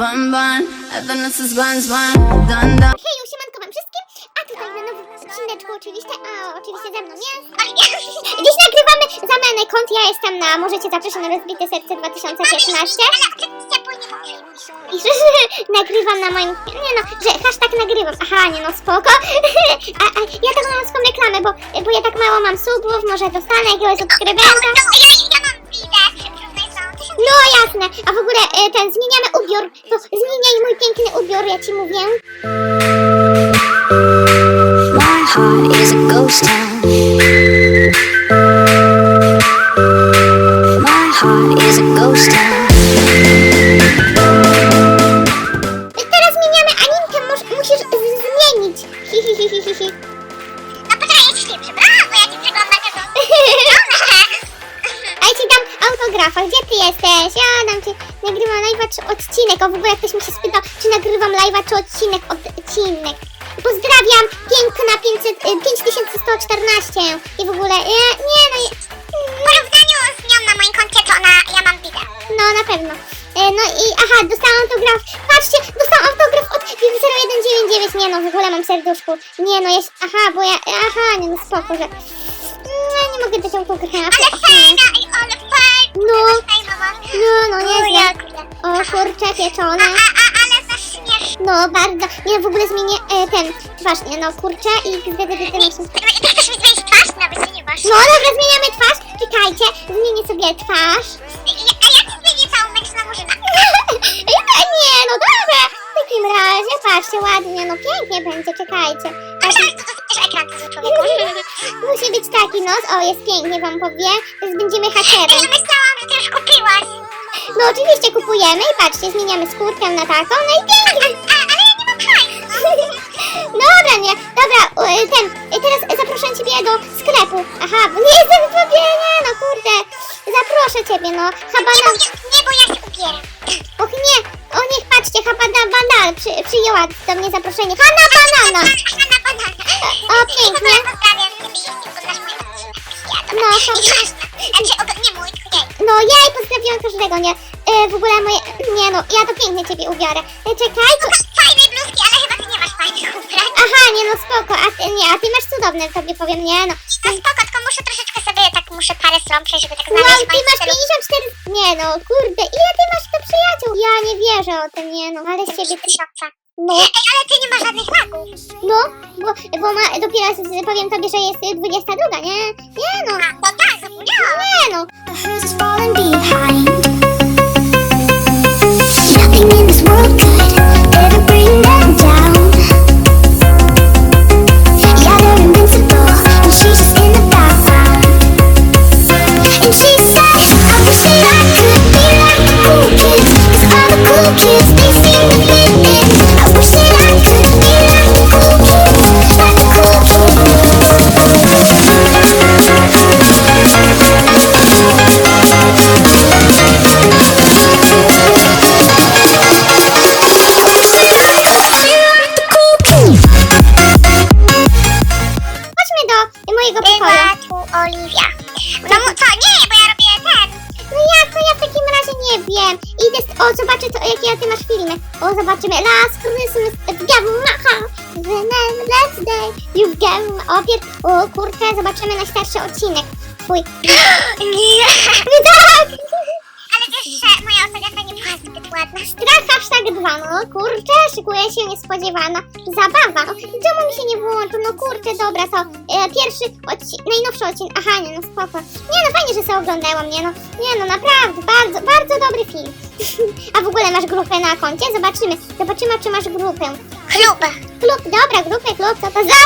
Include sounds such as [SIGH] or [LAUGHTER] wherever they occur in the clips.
Bun bun, happiness is one. One. Dun dun. Hej, siemanko wam wszystkim, a tutaj na nowym odcineczku oczywiście, a oczywiście ze mną jest. [LAUGHS] Dziś nagrywamy zamianę kont, ja jestem na, możecie zapraszać na rozbite serce 2015 i że nagrywam na moim, nie no, że hashtag nagrywam, aha, nie no, spoko. [LAUGHS] A, a ja taką mam reklamę, bo, bo ja tak mało mam subów, może dostanę jakiegoś subskrybenta no jasne, a w ogóle e, ten, zmieniamy ubiór, to zmieniaj mój piękny ubiór, ja ci mówię. My heart is a ghost town. Odcinek? O w ogóle ktoś mi się spytał, czy nagrywam live'a czy odcinek. Odcinek. Pozdrawiam, piękna 500, y, 5114 i w ogóle, nie, nie no, je- W porównaniu z nią na moim koncie, to ona, ja mam bidę. no na pewno. E, No i aha, dostałam autograf. Patrzcie, dostałam autograf od 0199. Nie no, w ogóle mam serduszku. Nie no, jest, aha, bo ja, aha, nie no, spoko, że... No, nie mogę dać autografu. Ale fajna, i ale fajna. No, no, no, nie znam. O, kurcze pieczone. A, a, ale za śmieszne. No, bardzo. Nie, w ogóle zmienię e, ten, twarz, nie no, kurczę i wtedy ty, ty, chcesz mi zmienić twarz? No, by się nie masz. No, dobra, zmieniamy twarz. Czekajcie, zmienię sobie twarz. A ja ci zmienię całą mężczyznę murzyna. Ja, nie, no dobra. W takim razie, patrzcie, ładnie, no pięknie będzie, czekajcie. A dosyć ekran to człowieku. Musi być taki nos, o, jest pięknie wam powiem. Teraz będziemy Ja hakerem. myślałam, że już kupiłaś. No oczywiście kupujemy i patrzcie, zmieniamy skórkę na taką, no i pięknie. A, ale ja nie mam hajsu. [LAUGHS] Dobra, nie, dobra, ten, teraz zaproszę ciebie do sklepu. Aha, bo nie jestem w tobie, nie, no kurde. Zaproszę ciebie, no. Nie, Habana, bo ja, nie, bo ja się ubieram. och nie, o niech patrzcie, Habana Banal przy, przyjęła do mnie zaproszenie. Hanna banana. No, jej. No ja i pozdrawiam każdego, nie. E, w ogóle moje, nie no, ja to pięknie ciebie ubiorę. E, czekaj, tu, Masz fajne bluzki, ale chyba ty nie masz fajnych ubrań. aha, nie no, spoko, a ty, nie, a ty masz cudowne, tobie powiem, nie no. No spoko, tylko muszę troszeczkę sobie, tak muszę parę stron przejść, żeby tak Wow, znaleźć ty moim masz stylu. 54, nie no, kurde, ile ty masz to przyjaciół? Ja nie wierzę o tym, nie no, ale z ciebie, ty, Tysiąca. No. Ej, ale ty nie masz żadnych lagów. No, bo, bo ma, dopiero z- powiem tobie, że jest y, 22, nie? Nie no, A, no tak, zapomniałam. nie no. The hers is falling behind. No co, nie, bo ja robię ten. No jak to ja w takim razie nie wiem. Idę, z- o zobaczę co, jakie ty masz filmy. O zobaczymy. Last Christmas w Gamacha. Let's day. You've got o, pier... o kurczę, zobaczymy najstarszy odcinek. Twój. [GASPS] Nie. tak! Ale wiesz, że moja fotografia nie była zbyt ładna. Strach hashtag 2, no kurczę, szykuje się niespodziewana zabawa. No, czemu mi się nie wyłączył? No kurczę, dobra, to e, pierwszy odcinek, najnowszy odcinek, aha, nie no, spoko. Nie no, fajnie, że sobie oglądałam, nie no, nie no, naprawdę, bardzo, bardzo dobry film. [LAUGHS] A w ogóle masz grupę na koncie? Zobaczymy, zobaczymy, czy masz grupę. Klub. Klub, dobra, grupę, klub, co to za... [LAUGHS]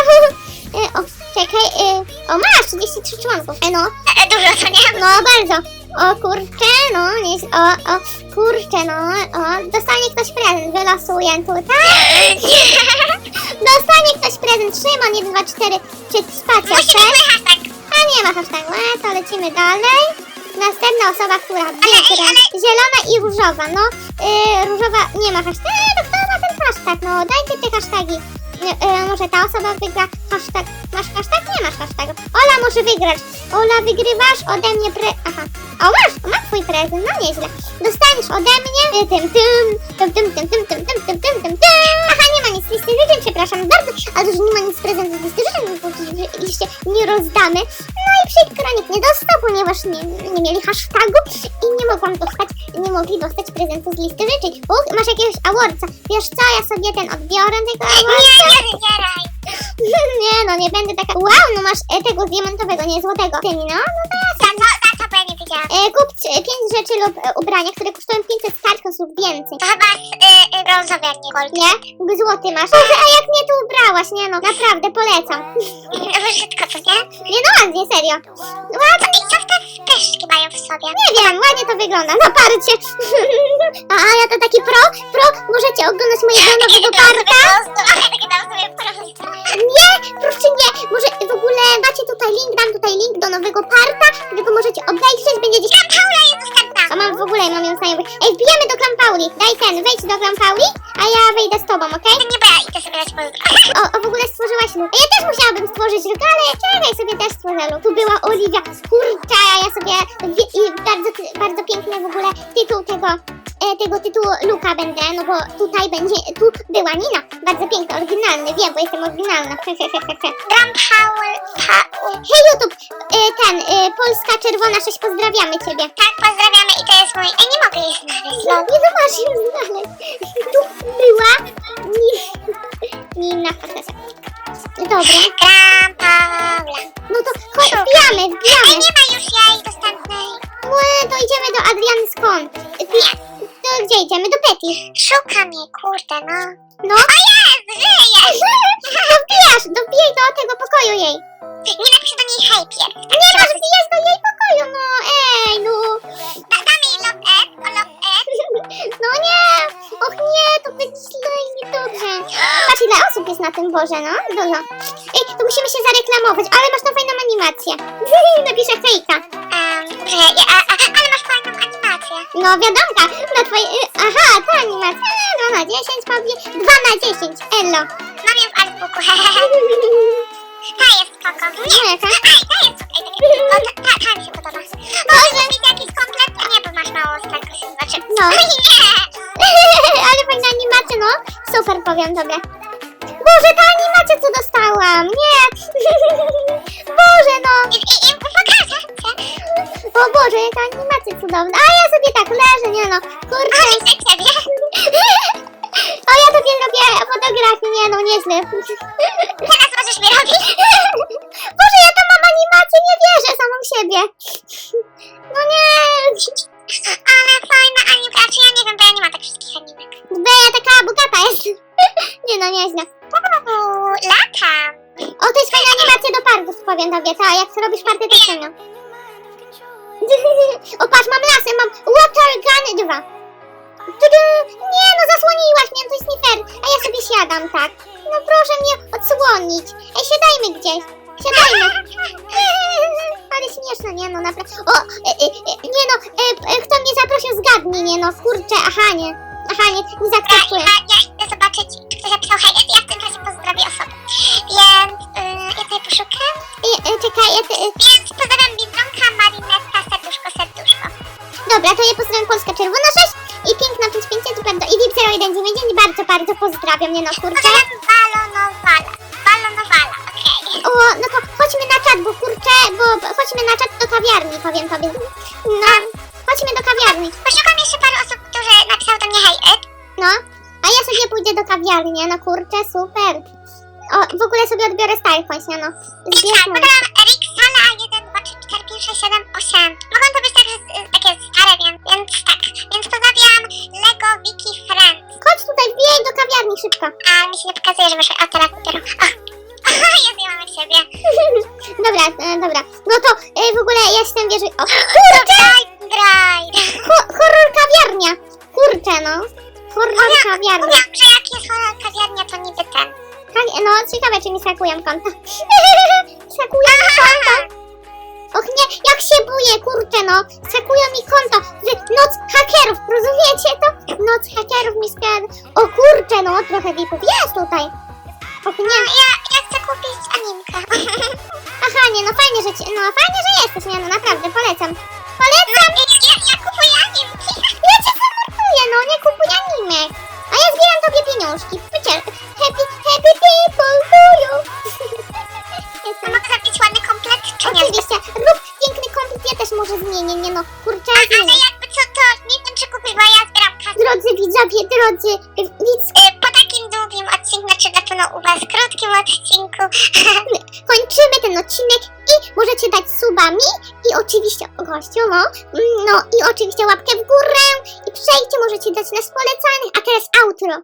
E, o, czekaj, e, o masz 33 członków, e, no. E, Dużo, co nie? No bardzo. O kurczę, no, nie, o, o, kurczę, no, o, dostanie ktoś prezent, wylosuję tutaj. [LAUGHS] Dostanie ktoś prezent, Szymon, 1, 2, 4, czy spacja Musi 6. być hashtag. A nie ma hashtagu, e, to lecimy dalej. Następna osoba, która ale- Zielona i różowa, no, y, różowa nie ma hashtagu, e, to kto ma ten hashtag, no dajcie te hashtagi. E, e, może ta osoba wygra hashtag. Masz hashtag? Nie masz hashtagu. Ola może wygrać. Ola, wygrywasz ode mnie pre... Aha. O, masz, ma twój prezent, no nieźle. Dostaniesz ode mnie e, tym, tym, tym, tym, tym, tym, tym, tym, tym, tym, tym, tym. Aha, nie ma nic z listy życzeń, przepraszam bardzo, ale że nie ma nic z prezentu z listy życzeń, bo oczywiście nie rozdamy. No i przykro, nikt nie dostał, ponieważ nie, nie mieli hashtagu i nie mogłam dostać, nie mogli dostać prezentu z listy życzeń. Uch, masz jakiegoś awardsa. Wiesz co, ja sobie ten odbiorę tego wybieraj. Nie no, będę taka. Wow, no masz e, tego diamentowego, nie złotego. Ty no, no to ja Za co, za co, bo ja nie wiedziałam. E, kup e, pięć rzeczy lub e, ubrania, które kosztują 500 skarkos lub więcej. To chyba y, y, brązowy, jak nie gold. Nie? Złoty masz. Boże, a jak mnie tu ubrałaś? Nie no, naprawdę, polecam. Brzydko, co nie? Nie no, ładnie, serio. Ładnie. I co te peszki mają w sobie? Nie wiem, ładnie to wygląda, na parcie. A ja to taki pro, pro, możecie oglądać mojego nowego parka. Nie, proszę nie, może w ogóle macie tutaj link, dam tutaj link do nowego parka, którego możecie obejrzeć, będzie gdzieś... Paula jest dostępna. A mam w ogóle, mam ją znajomych. Ej, wbijamy do Klampauli, daj ten, wejdź do Klampauli, a ja wejdę z tobą, okej? To nie, bo ja idę sobie dać pozdro. O, o, w ogóle stworzyłaś luk. Ja też musiałabym stworzyć luk, ale czekaj, sobie też stworzę luk. Tu była Oliwia, kurczę, ja sobie i bardzo, bardzo piękny w ogóle tytuł tego, e, tego tytułu luka będę, no bo tutaj będzie, tu była Nina. Bardzo piękny, oryginalny, wiem, bo jestem oryginalna. Gram Paul, Paul. Hej YouTube, e, ten, e, Polska Czerwona 6, pozdrawiamy Ciebie. Tak, pozdrawiamy i to jest mój... Ej, nie mogę jej znaleźć. No, nie masz ją znaleźć. Tu była Ni- Nina Fakasa. Dobra, Gram Paula. no to chodź, wbijamy, Ej, wbijamy. nie ma już jej dostępnej. Łe, to idziemy do Adriany skąd? Nie. To gdzie idziemy? Do Betty. Szukam jej, kurde, no. No. O jest, żyje! Dobijasz, dobijaj do tego pokoju jej. Nie napiszę do niej hej pierw. Nie masz wbijać do jej pokoju, no ej, no. Da, damy jej love F, o love F. No nie, och nie, to będzie źle i niedobrze. Patrz ile osób jest na tym Boże, no. Dużo. Ej, to musimy się zareklamować, ale masz tam fajną animację. [LAUGHS] Napiszę hejka. Um, że, a, a, ale masz fajną animację. No wiadomka, na twoje... y, Aha, ta animacja. 2 na 10, powie. 2 na 10, elo. Hehehe. Ta jest spoko. Nie? Ej, ta jest spoko. Ej, takie, no, ta, ta, ta mi się podoba. Może mieć jakiś komplet? Nie, bo masz mało tego, znaczy... No. [LAUGHS] Nie! Ale fajna animacja, no. Super, powiem tobie. Boże, ta animacja, co dostałam. Nie. [LAUGHS] Boże, no. I, i, i pokażę. O Boże, jaka animacja cudowna. A ja sobie tak leżę, nie no. Kurczę. A, robię fotografię, nie no, nieźle. [LAUGHS] Teraz możesz mi robić. [LAUGHS] Boże, ja tam mam animację, nie wierzę samą siebie. No nie. Ale fajna animacja. Ja nie wiem, bo ja nie mam tak wszystkich animek. Be, taka bogata jest. [LAUGHS] Nie no, nieźle. Uuu, latam. O, to jest fajna animacja do parków, powiem tobie. Ta, jak robisz party, to fajna. O, patrz, mam lasy, mam water gun 2. Tudu. Nie zasłoniłaś mnie, to jest nie fair. A ja sobie siadam, tak. No proszę mnie odsłonić. Ej, siadajmy gdzieś. Siadajmy. [LAUGHS] Ale śmieszne, nie no, naprawdę. O, e, e, e, nie no, e, e, kto mnie zaprosił, zgadnij, nie no, kurczę, aha, nie. Aha, nie, nie zaakceptuję. ja, ja idę zobaczyć, czy ktoś napisał hej. Ja w tym czasie pozdrowię osobę. Więc yy, ja tutaj poszukam. E, e, czekaj, ja te, e, Więc pozdrawiam Biedronka, Marinetta, serduszko, serduszko. Dobra, to ja pozdrawiam Polska Czerwona bardzo, pozdrawiam, nie no kurczę. Balonowala. Balonowala, okej. O, no to chodźmy na czat, bo kurczę, bo bo chodźmy na czat do kawiarni, powiem tobie. No, chodźmy do kawiarni. Poszukam jeszcze paru osób, które napisały do mnie hej. Ed. No, a ja sobie pójdę do kawiarni, no kurczę, super. O, w ogóle sobie odbiorę choć, nie no. Tak, pozdrawiam Erik Sala 1, 2, 3, 4, 5, 6, 7, 8. Mogą to być także takie stare, więc, więc tak. Więc pozdrawiam mojego wiki. Chodź tutaj, wbijaj do kawiarni szybko. A mi się nie pokazuje, że wyszły. O, teraz dopiero. O, ja zjadłam siebie. [LAUGHS] dobra, e, dobra. No to e, w ogóle ja się tam wierzę. O, kurczę! Horror kawiarnia. Kurczę, no. Horror kawiarnia. Mówiłam, że jak jest horror kawiarnia, to niby ten. Ka- no, ciekawe, czy mi sakują konto. [LAUGHS] sakują mi konto. Och nie, jak się buję, kurczę, no. Sak- Krystian. O kurczę, no trochę VIP-ów jest tutaj. to no u was krótkim odcinku. [LAUGHS] Kończymy ten odcinek i możecie dać subami i oczywiście gościu, no, mm, no i oczywiście łapkę w górę i przejdźcie, możecie dać nas polecanych, a teraz outro.